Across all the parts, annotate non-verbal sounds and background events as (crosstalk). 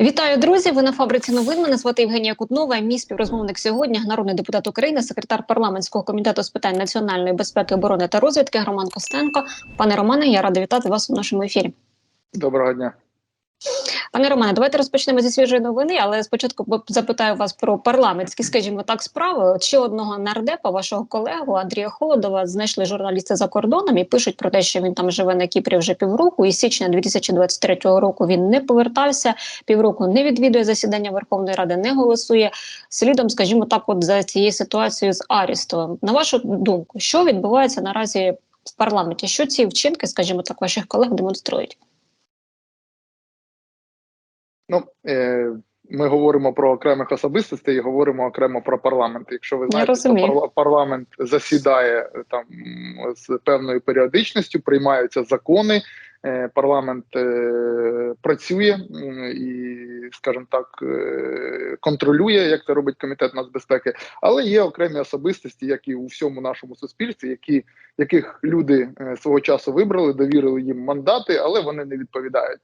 Вітаю, друзі! Ви на фабриці новин. Мене звати Євгенія Кутнова. Мій співрозмовник сьогодні народний депутат України, секретар парламентського комітету з питань національної безпеки, оборони та розвідки Роман Костенко. Пане Романе, я рада вітати вас у нашому ефірі. Доброго дня. Пане Романе, давайте розпочнемо зі свіжої новини, але спочатку запитаю вас про парламентські, скажімо так, справи. Ще одного нардепа, вашого колегу Андрія Холодова, знайшли журналісти за кордоном і пишуть про те, що він там живе на Кіпрі вже півроку. І з січня 2023 року він не повертався. Півроку не відвідує засідання Верховної Ради, не голосує. Слідом, скажімо так, от за цією ситуацією з Арістовим. На вашу думку, що відбувається наразі в парламенті? Що ці вчинки, скажімо так, ваших колег демонструють? Ну, е, ми говоримо про окремих особистостей і говоримо окремо про парламент. Якщо ви знаєте, що парламент засідає там з певною періодичністю, приймаються закони. Е, парламент е, працює і, скажімо так, е, контролює, як це робить комітет нацбезпеки, але є окремі особистості, як і у всьому нашому суспільстві, які яких люди свого часу вибрали, довірили їм мандати, але вони не відповідають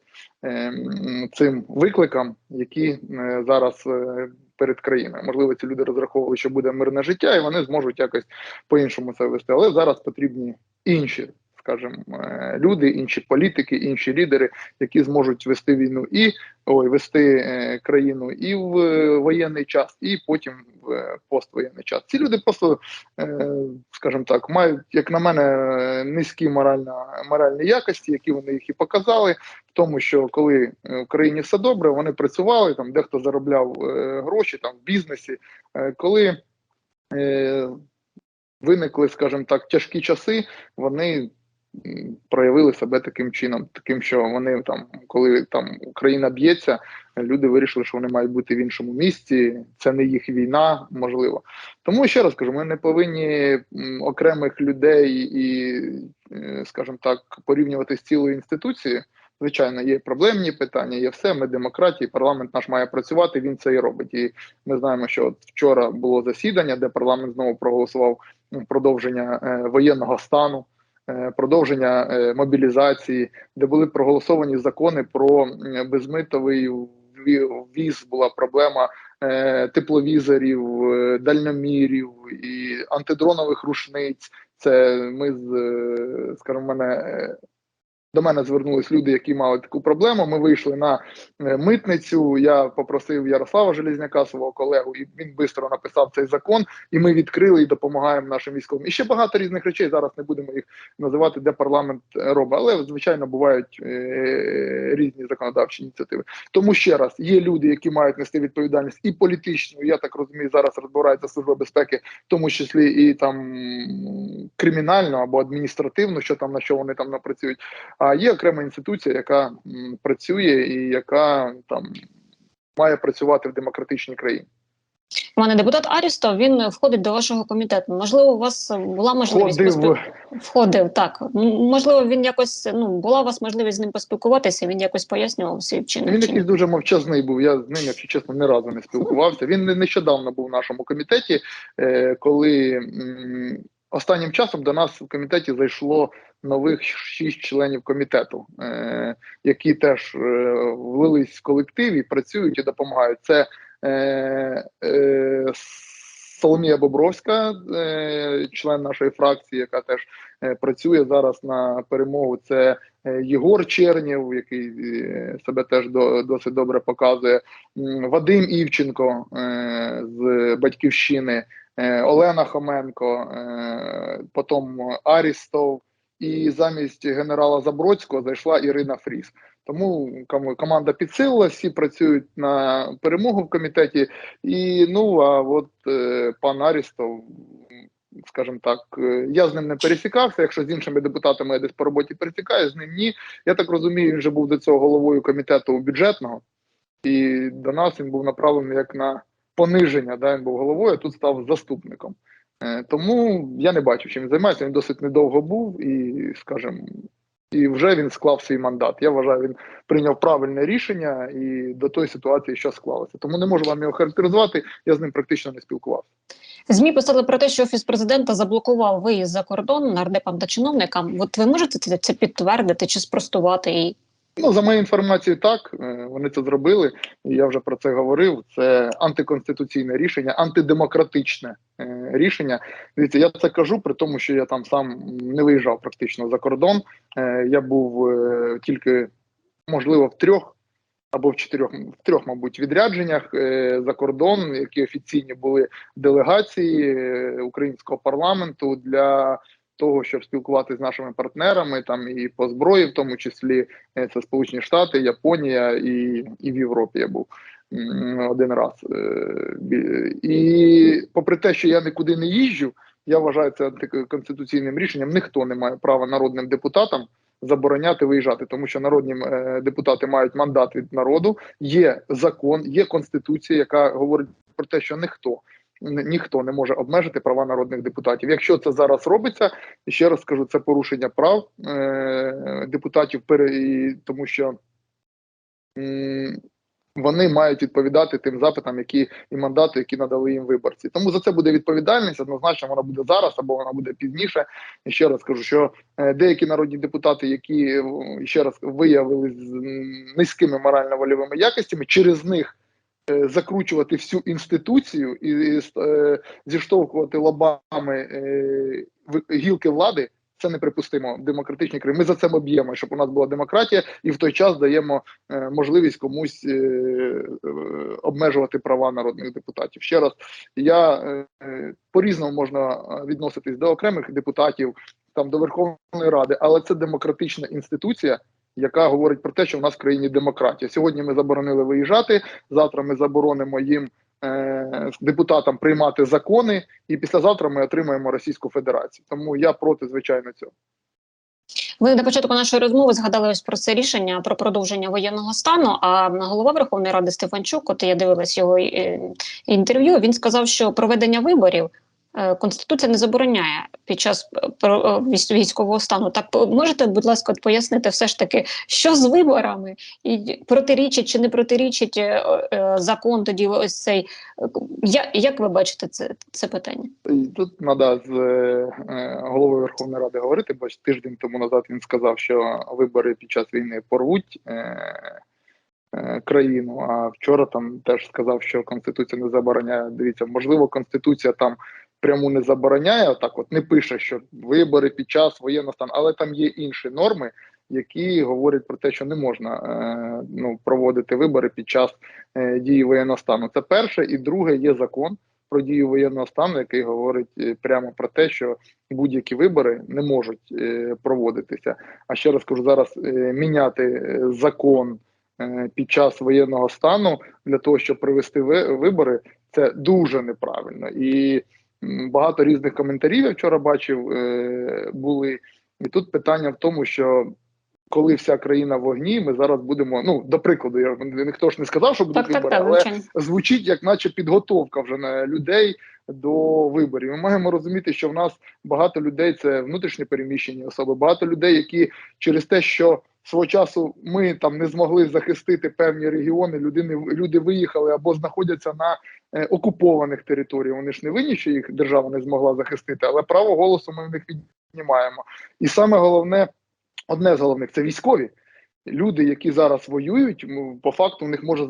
цим викликам, які зараз. Перед країною можливо, ці люди розраховували, що буде мирне життя, і вони зможуть якось по-іншому це вести. Але зараз потрібні інші скажімо, е, люди, інші політики, інші лідери, які зможуть вести війну і ой, вести е, країну і в е, воєнний час, і потім в поствоєнний час. Ці люди просто, скажімо так, мають, як на мене, низькі морально, моральні якості, які вони їх і показали, в тому, що коли в країні все добре, вони працювали там, дехто заробляв гроші там в бізнесі, коли Виникли, скажімо так, тяжкі часи. Вони проявили себе таким чином, таким, що вони там, коли там Україна б'ється, люди вирішили, що вони мають бути в іншому місці. Це не їх війна, можливо. Тому ще раз кажу, ми не повинні окремих людей і, е, скажімо так, порівнювати з цілою інституцією. Звичайно, є проблемні питання, є все. Ми демократії, парламент наш має працювати. Він це і робить. І ми знаємо, що от вчора було засідання, де парламент знову проголосував продовження е, воєнного стану. Е, продовження е, мобілізації, де були проголосовані закони про безмитовий віз, була проблема е, тепловізорів, дальномірів і антидронових рушниць. Це ми з скажімо, мене до мене звернулись люди, які мали таку проблему. Ми вийшли на е, митницю. Я попросив Ярослава Желізняка, свого колегу, і він швидко написав цей закон. І ми відкрили і допомагаємо нашим військовим. І ще багато різних речей. Зараз не будемо їх називати, де парламент робить. Але звичайно бувають е різні законодавчі ініціативи. Тому ще раз є люди, які мають нести відповідальність і політичну. Я так розумію, зараз розбирається служба безпеки, в тому числі і там кримінально або адміністративно, що там на що вони там напрацюють. А є окрема інституція, яка м, працює і яка там має працювати в демократичній країні. Пане депутат Арісто, він входить до вашого комітету. Можливо, у вас була можливість Входив. Поспіл... входив так. Можливо, він якось ну була у вас можливість з ним поспілкуватися. Він якось пояснював свій вчинок. Він якийсь дуже мовчазний був. Я з ним, якщо чесно, ні разу не спілкувався. Він нещодавно був в нашому комітеті, е, коли останнім часом до нас в комітеті зайшло нових шість членів комітету, е, які теж е, влились в колектив і працюють і допомагають. Це е, е, Соломія Бобровська, е, член нашої фракції, яка теж е, працює зараз на перемогу. Це е, Єгор Чернєв, який себе теж до, досить добре показує. Вадим Івченко е, з батьківщини, Олена Хоменко, е, потім Арістов і замість генерала Забродського зайшла Ірина Фріс. Тому команда підсилила, всі працюють на перемогу в комітеті. І ну а от е, пан Арістов, скажімо так, е, я з ним не пересікався. Якщо з іншими депутатами я десь по роботі пересікаю, з ним ні. Я так розумію, він вже був до цього головою комітету бюджетного, і до нас він був направлений як на пониження. Да, Він був головою, а тут став заступником. Е, тому я не бачу, чим він займається. Він досить недовго був і, скажімо, і вже він склав свій мандат. Я вважаю, він прийняв правильне рішення і до тої ситуації, що склалося. Тому не можу вам його характеризувати. Я з ним практично не спілкувався. Змі писали про те, що офіс президента заблокував виїзд за кордон нардепам та чиновникам. От ви можете це підтвердити чи спростувати? І Ну, за моєю інформацією, так е, вони це зробили. Я вже про це говорив. Це антиконституційне рішення, антидемократичне е, рішення. Дивіться, я це кажу, при тому, що я там сам не виїжджав практично за кордон. Е, Я був тільки можливо в трьох або в чотирьох, в трьох, мабуть, відрядженнях за кордон, які офіційні були делегації українського парламенту для того, щоб спілкуватися з нашими партнерами, там і по зброї, в тому числі е, це Сполучені Штати, Японія і, і в Європі я був один раз. Е, І попри те, що я нікуди не їжджу, я вважаю це антиконституційним рішенням. Ніхто не має права народним депутатам забороняти виїжджати, тому що народні е, депутати мають мандат від народу. Є закон, є конституція, яка говорить про те, що ніхто ні- ніхто не може обмежити права народних депутатів. Якщо це зараз робиться, ще раз скажу, це порушення прав е, депутатів, тому що вони мають відповідати тим запитам, які і мандати, які надали їм виборці. Тому за це буде відповідальність. Однозначно, вона буде зараз або вона буде пізніше. І ще раз кажу, що е, деякі народні депутати, які е, ще раз виявили з низькими морально-вольовими якостями, через них закручувати всю інституцію і, і е, зіштовхувати лобами е, гілки влади. Це неприпустимо в демократичній країні. Ми за це б'ємо, щоб у нас була демократія, і в той час даємо е, можливість комусь е, е, обмежувати права народних депутатів. Ще раз я е, е, по-різному можна е, відноситись до окремих депутатів, там до Верховної Ради, але це демократична інституція, яка говорить про те, що в нас в країні демократія. Сьогодні ми заборонили виїжджати. Завтра ми заборонимо їм е, депутатам приймати закони, і післязавтра ми отримаємо Російську Федерацію. Тому я проти звичайно цього. Ви на початку нашої розмови згадали ось про це рішення про продовження воєнного стану. А голова Верховної Ради Стефанчук, от я дивилась його е, інтерв'ю. Він сказав, що проведення виборів конституція не забороняє під час е, е, військ- військового стану. Так можете, будь ласка, пояснити все ж таки, що з виборами і протирічить чи не протирічить е, е, закон тоді ось цей. Е, як ви бачите це, це питання? Тут треба з е, е, головою Верховної Ради говорити, бо тиждень тому назад він сказав, що вибори під час війни порвуть е, е, країну. А вчора там теж сказав, що Конституція не забороняє. Дивіться, можливо, Конституція там пряму не забороняє, так от не пише, що вибори під час воєнного стану, але там є інші норми, які говорять про те, що не можна е, ну, проводити вибори під час е, дії воєнного стану. Це перше, і друге є закон про дію воєнного стану, який говорить е, прямо про те, що будь-які вибори не можуть е, проводитися. А ще раз кажу, зараз е, міняти е, закон е, під час воєнного стану для того, щоб провести ви- вибори, це дуже неправильно. І багато різних коментарів я вчора бачив е, були. І тут питання в тому, що коли вся країна в вогні, ми зараз будемо. Ну, до прикладу, я ніхто ж не сказав, що будуть Так, так, вибори, так, але звучить як наче підготовка вже на людей до виборів. Ми маємо розуміти, що в нас багато людей це внутрішньо переміщені особи, багато людей, які через те, що свого часу ми там не змогли захистити певні регіони, людини люди виїхали або знаходяться на е, окупованих територіях. Вони ж не винні, що їх держава не змогла захистити, але право голосу ми в них віднімаємо. І саме головне, одне з головних це військові. Люди, які зараз воюють, по факту в них може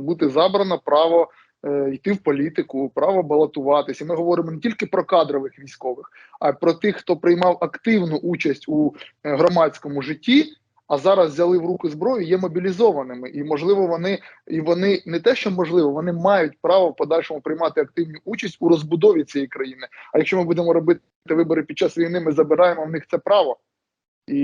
бути забрано право е, йти в політику, право балотуватися. Ми говоримо не тільки про кадрових військових, а й про тих, хто приймав активну участь у е, громадському житті, а зараз взяли в руку зброю, є мобілізованими. І можливо, вони і вони не те, що можливо, вони мають право в подальшому приймати активну участь у розбудові цієї країни. А якщо ми будемо робити вибори під час війни, ми забираємо в них це право. І,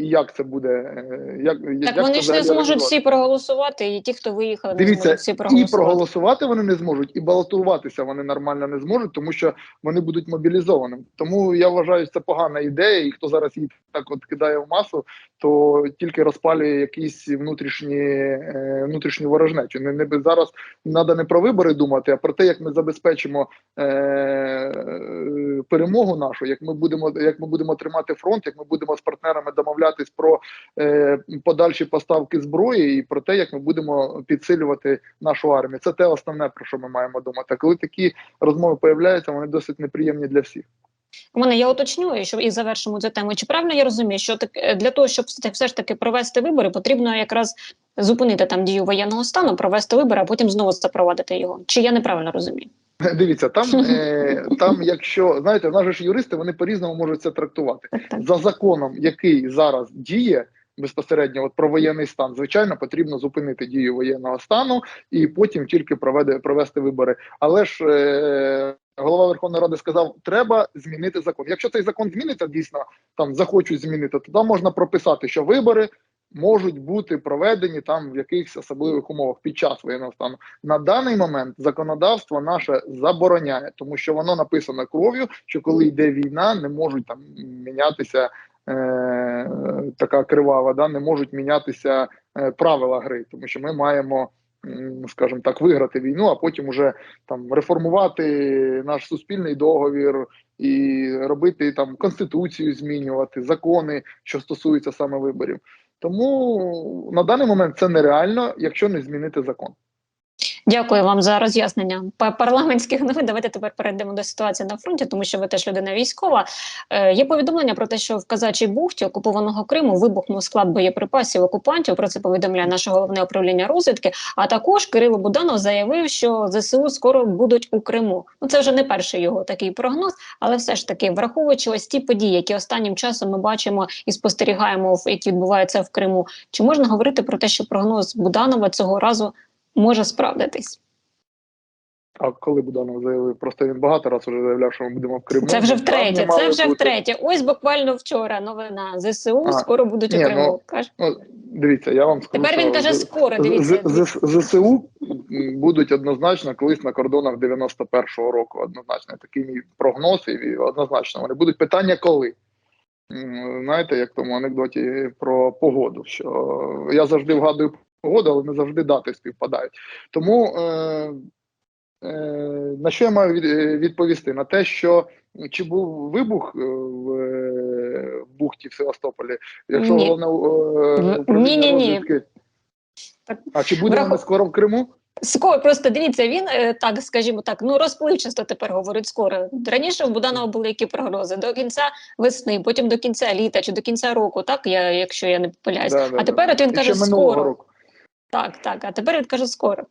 і як це буде? е, Як, Так як вони ж не зможуть всі проголосувати, і ті, хто виїхали, не зможуть всі і проголосувати. проголосувати вони не зможуть, і балотуватися вони нормально не зможуть, тому що вони будуть мобілізованими. Тому я вважаю, це погана ідея, і хто зараз її так от кидає в масу, то тільки розпалює якісь внутрішні е, внутрішню ворожнечу. Не, не зараз треба не про вибори думати, а про те, як ми забезпечимо е, перемогу нашу, як ми будемо як ми будемо тримати фронт, як ми будемо з партнерами домовлятись про е, подальші поставки зброї і про те, як ми будемо підсилювати нашу армію. Це те основне про що ми маємо думати. Коли такі розмови появляються, вони досить неприємні для всіх. У мене я уточню, і що і завершимо цю тему. Чи правильно я розумію, що так е, для того, щоб все ж таки провести вибори, потрібно якраз зупинити там дію воєнного стану, провести вибори, а потім знову запровадити його? Чи я неправильно розумію? (laughs) Дивіться, там, (laughs) е, там, якщо знаєте, в нас ж юристи вони по-різному можуть це трактувати. За законом, який зараз діє безпосередньо от про воєнний стан, звичайно, потрібно зупинити дію воєнного стану і потім тільки проведе, провести вибори. Але ж е, голова Верховної Ради сказав, треба змінити закон. Якщо цей закон зміниться, дійсно там захочуть змінити, то там можна прописати, що вибори. Можуть бути проведені там в якихось особливих умовах під час воєнного стану. На даний момент законодавство наше забороняє, тому що воно написано кров'ю, що коли йде війна, не можуть там мінятися е, така крива вода, не можуть мінятися е, правила гри, тому що ми маємо, скажімо так, виграти війну, а потім уже там реформувати наш суспільний договір і робити там конституцію, змінювати закони, що стосуються саме виборів. Тому на даний момент це нереально, якщо не змінити закон. Дякую вам за роз'яснення парламентських новин. Давайте тепер перейдемо до ситуації на фронті, тому що ви теж людина військова. Е, є повідомлення про те, що в Казачій бухті окупованого Криму вибухнув склад боєприпасів окупантів. Про це повідомляє наше головне управління розвідки. А також Кирило Буданов заявив, що ЗСУ скоро будуть у Криму. Ну це вже не перший його такий прогноз, але все ж таки, враховуючи ось ті події, які останнім часом ми бачимо і спостерігаємо, які відбуваються в Криму. Чи можна говорити про те, що прогноз Буданова цього разу може справдитись? А коли Буданов заявив, просто він багато разів вже заявляв, що ми будемо в Криму. Це вже втретє. Це вже бути. втретє. Ось буквально вчора новина ЗСУ А, скоро будуть у Криму. ну, Каже. Ну, дивіться, я вам скажу. Тепер він каже з- скоро. Дивіться, з- з- ЗСУ будуть однозначно колись на кордонах 91-го року. Однозначно, такий мій прогноз, і однозначно вони будуть питання, коли. Знаєте, як в тому анекдоті про погоду, що я завжди вгадую погоду, але не завжди дати співпадають. Тому е, е, на що я маю від, е, відповісти? На те, що чи був вибух е, в е, бухті в Севастополі, якщо Ні. головне е, управління ні-ні-ні. розвідки- Так. А чи буде вони скоро в Криму? Скоро просто дивіться, він так, скажімо так, ну розпливчасто тепер говорить скоро. Раніше у Буданова були які прогнози до кінця весни, потім до кінця літа чи до кінця року, так я, якщо я не помиляюсь. Да, да, а тепер да. от він каже скоро. року. Так, так. А тепер він каже скоро.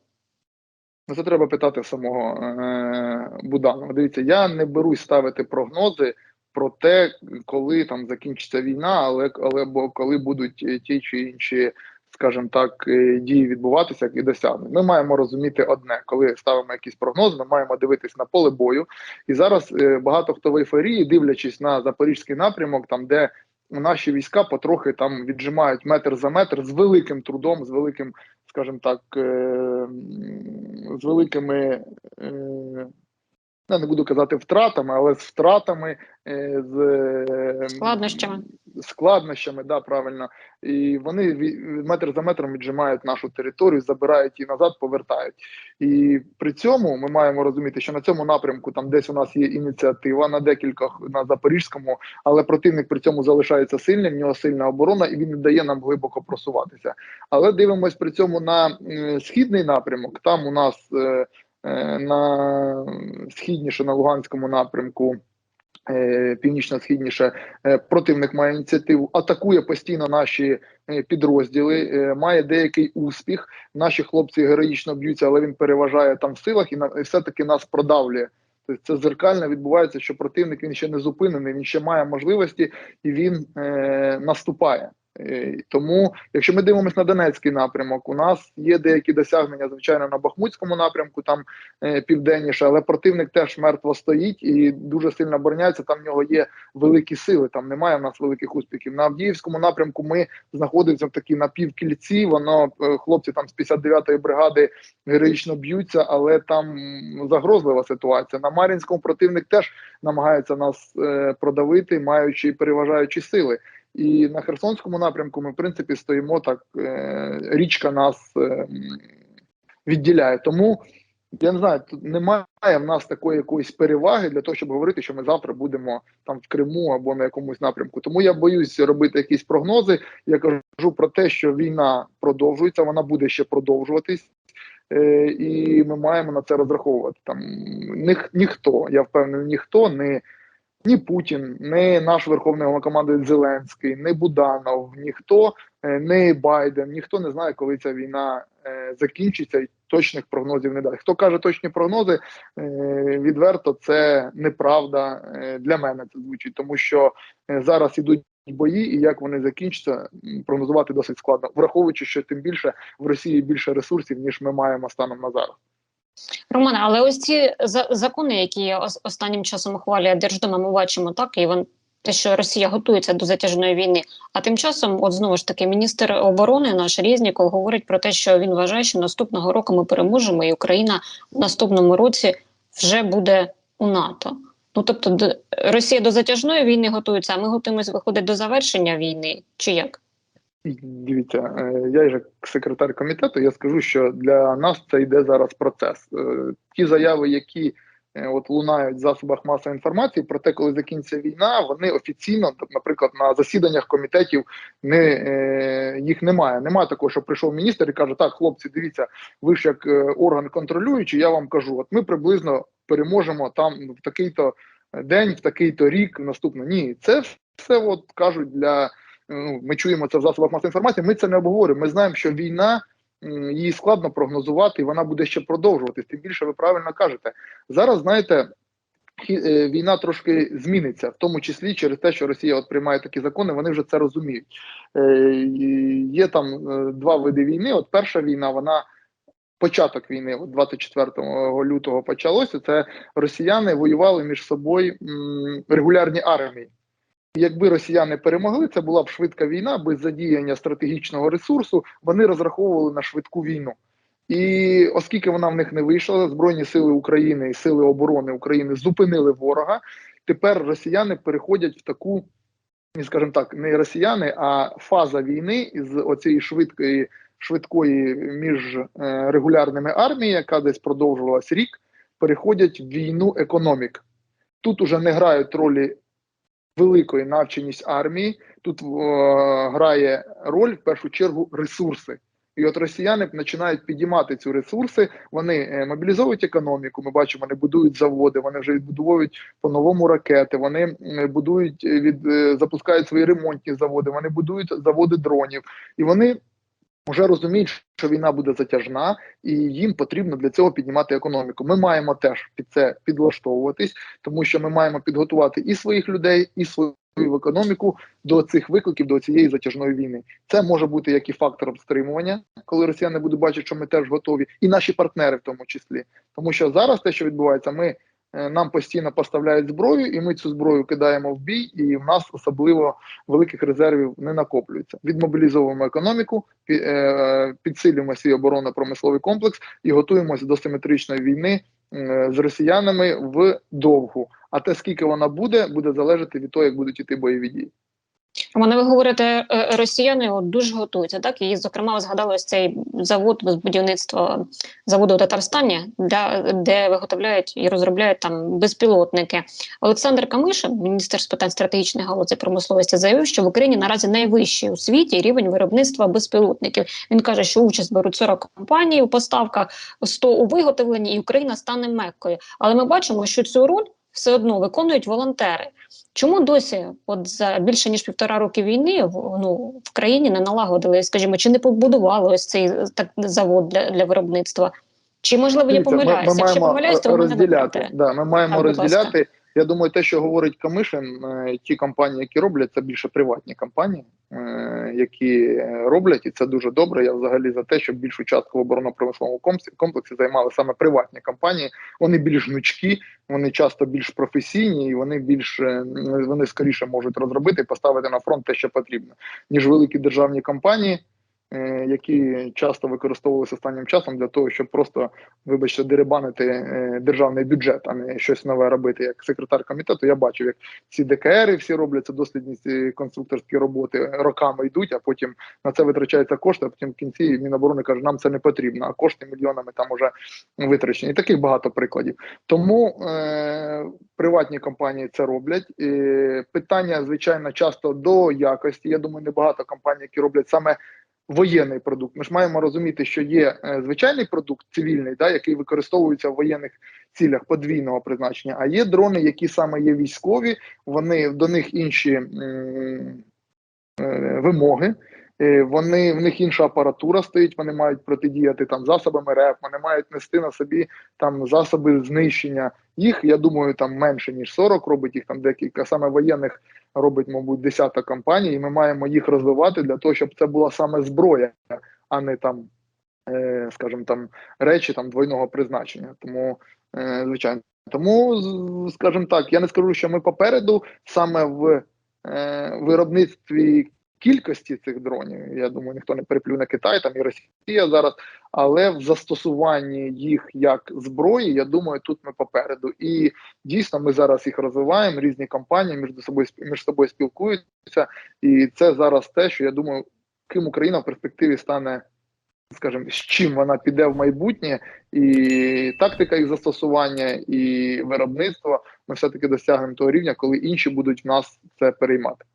Ну, це треба питати самого е, Буданова. Дивіться, я не берусь ставити прогнози про те, коли там закінчиться війна, але, але або коли будуть е, ті чи інші, скажімо так, е, дії відбуватися і досягнення. Ми маємо розуміти одне, коли ставимо якісь прогнози, ми маємо дивитись на поле бою. І зараз е, багато хто в ейфорії, дивлячись на запорізький напрямок, там де наші війська потрохи там віджимають метр за метр з великим трудом, з великим, скажімо так, е, з великими. Е, я не буду казати втратами, але з втратами, е, з е, Складнощами. складнощами, да, правильно. І вони метр за метром віджимають нашу територію, забирають її назад, повертають. І при цьому ми маємо розуміти, що на цьому напрямку там десь у нас є ініціатива на декількох на запорізькому, але противник при цьому залишається сильним, в нього сильна оборона, і він не дає нам глибоко просуватися. Але дивимось при цьому на м, східний напрямок. Там у нас е, е, на східніше на Луганському напрямку. е, Північно-східніше е, противник має ініціативу, атакує постійно наші е, підрозділи, е, має деякий успіх. Наші хлопці героїчно б'ються, але він переважає там в силах і на і все-таки нас продавлює. Тобто це зеркально відбувається, що противник він ще не зупинений, він ще має можливості і він е, наступає. Е, Тому, якщо ми дивимося на Донецький напрямок, у нас є деякі досягнення, звичайно, на Бахмутському напрямку, там е, південніше, але противник теж мертво стоїть і дуже сильно обороняється. Там в нього є великі сили. Там немає в нас великих успіхів. На Авдіївському напрямку ми знаходимося в такій напівкільці. Воно е, хлопці там з 59-ї бригади героїчно б'ються, але там загрозлива ситуація. На Мар'їнському противник теж намагається нас продавити, маючи переважаючі сили. І на Херсонському напрямку ми, в принципі, стоїмо так. Е, річка нас е, відділяє. Тому я не знаю, тут немає в нас такої якоїсь переваги для того, щоб говорити, що ми завтра будемо там в Криму або на якомусь напрямку. Тому я боюсь робити якісь прогнози. Я кажу про те, що війна продовжується, вона буде ще продовжуватись. Е, і ми маємо на це розраховувати. Там ніх, ніхто, я впевнений, ніхто не ні Путін, ні наш верховний головнокомандувач Зеленський, ні Буданов, ніхто, е, ні Байден, ніхто не знає, коли ця війна е, закінчиться, і точних прогнозів не дасть. Хто каже точні прогнози, е, відверто це неправда для мене. Це звучить, тому що зараз ідуть. Бої і як вони закінчаться, прогнозувати досить складно, враховуючи, що тим більше в Росії більше ресурсів ніж ми маємо станом на зараз. Романе, але ось ці закони, які останнім часом ухвалює Держдума, ми бачимо так, і вон те, що Росія готується до затяжної війни. А тим часом, от знову ж таки, міністр оборони наш Різніков говорить про те, що він вважає, що наступного року ми переможемо, і Україна в наступному році вже буде у НАТО. Ну тобто, Росія до затяжної війни готується, а ми готуємось виходить до завершення війни, чи як? Дивіться, е, я як секретар комітету, я скажу, що для нас це йде зараз процес. Е, Ті заяви, які е, от лунають в засобах масової інформації про те, коли закінчиться війна, вони офіційно, наприклад, на засіданнях комітетів не їх немає. Немає такого, що прийшов міністр і каже: Так, хлопці, дивіться, ви ж як орган контролюючий, я вам кажу, от ми приблизно переможемо там в такий-то день, в такий-то рік, наступно. Ні, це все от кажуть для ну, ми чуємо це в засобах масової інформації. Ми це не обговорюємо. Ми знаємо, що війна її складно прогнозувати, і вона буде ще продовжуватись. Тим більше ви правильно кажете. Зараз знаєте. е, Війна трошки зміниться, в тому числі через те, що Росія от приймає такі закони, вони вже це розуміють. Е, Є там е, два види війни. От перша війна, вона початок війни, от 24 лютого почалося. Це росіяни воювали між собою регулярні армії. Якби росіяни перемогли, це була б швидка війна без задіяння стратегічного ресурсу. Вони розраховували на швидку війну. І оскільки вона в них не вийшла, Збройні сили України і сили оборони України зупинили ворога. Тепер росіяни переходять в таку, скажімо так, не росіяни, а фаза війни із оцієї швидкої, швидкої між е, регулярними арміями, яка десь продовжувалась рік, переходять в війну економік. Тут уже не грають ролі великої навченість армії. Тут е, грає роль в першу чергу ресурси. І от росіяни починають підіймати ці ресурси. Вони е, мобілізовують економіку. Ми бачимо, вони будують заводи, вони вже відбудовують по-новому ракети. Вони будують е, від е, запускають свої ремонтні заводи. Вони будують заводи дронів, і вони вже розуміють, що війна буде затяжна, і їм потрібно для цього піднімати економіку. Ми маємо теж під це підлаштовуватись, тому що ми маємо підготувати і своїх людей, і свою економіку до цих викликів, до цієї затяжної війни. Це може бути як і фактор стримування, коли росіяни будуть бачити, що ми теж готові, і наші партнери в тому числі. Тому що зараз те, що відбувається, ми нам постійно поставляють зброю, і ми цю зброю кидаємо в бій, і в нас особливо великих резервів не накоплюється. Відмобілізовуємо економіку, е, підсилюємо свій оборонно-промисловий комплекс і готуємося до симетричної війни е, з росіянами в довгу. А те, скільки вона буде, буде залежати від того, як будуть іти бойові дії. Романе, ви говорите, е, росіяни от дуже готуються, так? І, зокрема, згадали ось цей завод з будівництва заводу в Татарстані, для, де виготовляють і розробляють там безпілотники. Олександр Камишин, міністр з питань стратегічної галузі промисловості, заявив, що в Україні наразі найвищий у світі рівень виробництва безпілотників. Він каже, що участь беруть 40 компаній у поставках, 100 у виготовленні, і Україна стане меккою. Але ми бачимо, що цю роль все одно виконують волонтери. Чому досі, от за більше ніж півтора роки війни, в ну в країні не налагодили, скажімо, чи не побудували ось цей е, так завод для, для виробництва? Чи можливо я помиляюся? Якщо помиляюсь, то мене розділяти. Да, ми маємо Так, розділяти. Я думаю, те, що говорить Камишин, е, ті компанії, які роблять, це більше приватні компанії, е, які е, роблять, і це дуже добре. Я взагалі за те, щоб більшу частку в оборонно-промисловому комплексі, займали саме приватні компанії. Вони більш гнучкі, вони часто більш професійні, і вони більш вони скоріше можуть розробити і поставити на фронт те, що потрібно, ніж великі державні компанії. Е, Які часто використовувалися останнім часом для того, щоб просто, вибачте, деребанити е, державний бюджет, а не щось нове робити. Як секретар комітету, я бачив, як ці ДКРи всі робляться, дослідні ці конструкторські роботи роками йдуть, а потім на це витрачаються кошти, а потім в кінці Міноборони каже, нам це не потрібно, а кошти мільйонами там уже витрачені. І таких багато прикладів. Тому е, приватні компанії це роблять. І питання, звичайно, часто до якості. Я думаю, небагато компаній, які роблять саме воєнний продукт. Ми ж маємо розуміти, що є е, звичайний продукт цивільний, да, який використовується в воєнних цілях подвійного призначення. А є дрони, які саме є військові, вони до них інші е, вимоги. Е, Вони в них інша апаратура стоїть, вони мають протидіяти там засобами РФ, вони мають нести на собі там засоби знищення. Їх я думаю, там менше ніж 40 робить їх там декілька саме воєнних робить, мабуть, десяток компаній. І ми маємо їх розвивати для того, щоб це була саме зброя, а не там, е, скажімо, там речі там двойного призначення. Тому, е, звичайно, тому скажімо так, я не скажу, що ми попереду саме в виробництві кількості цих дронів. Я думаю, ніхто не переплюне Китай, там і Росія зараз, але в застосуванні їх як зброї, я думаю, тут ми попереду. І дійсно ми зараз їх розвиваємо. Різні компанії між собою між собою спілкуються, і це зараз те, що я думаю, ким Україна в перспективі стане. Скажімо, з чим вона піде в майбутнє, і тактика їх застосування, і виробництво ми все таки досягнемо того рівня, коли інші будуть в нас це переймати.